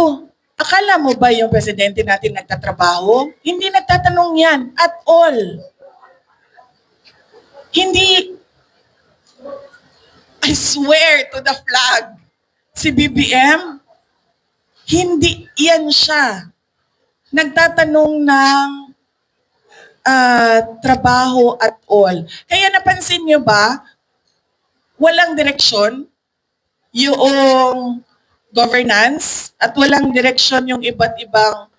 ko, akala mo ba yung presidente natin nagtatrabaho? Hindi nagtatanong yan at all. Hindi, I swear to the flag, si BBM, hindi yan siya. Nagtatanong ng ah, trabaho at all. Kaya napansin niyo ba, walang direksyon yung governance at walang direksyon yung iba't ibang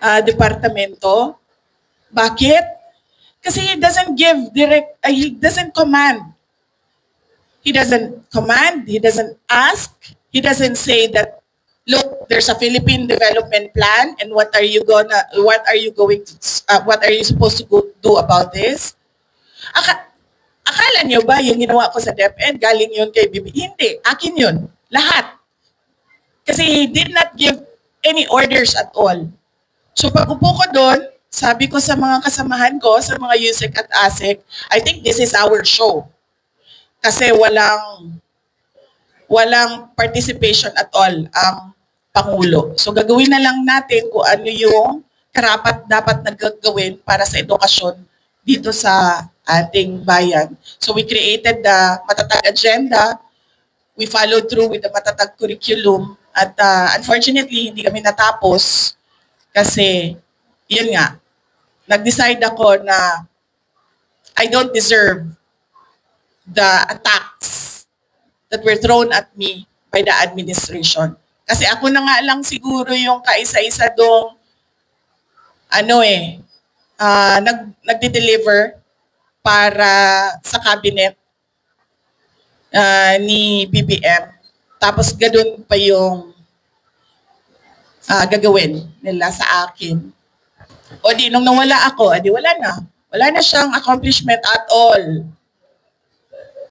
ah, departamento. Bakit? Kasi he doesn't give direct, ah, he doesn't command. He doesn't command, he doesn't ask, he doesn't say that, look, there's a Philippine development plan and what are you gonna, what are you going to, ah, what are you supposed to go, do about this? Aka, akala niyo ba yung ginawa ko sa DepEd, galing yun kay Bibi? Hindi, akin yun. Lahat. Kasi he did not give any orders at all. So pag upo ko doon, sabi ko sa mga kasamahan ko, sa mga USEC at ASEC, I think this is our show. Kasi walang walang participation at all ang Pangulo. So gagawin na lang natin kung ano yung karapat dapat nagagawin para sa edukasyon dito sa ating bayan. So we created the matatag agenda. We followed through with the matatag curriculum. At uh, unfortunately, hindi kami natapos kasi, yun nga, nag-decide ako na I don't deserve the attacks that were thrown at me by the administration. Kasi ako na nga lang siguro yung kaisa-isa dong ano eh, ah, nag, nagde-deliver para sa cabinet ah, ni BBM. Tapos ganun pa yung ah, gagawin nila sa akin. O di, nung nawala ako, edi wala na. Wala na siyang accomplishment at all.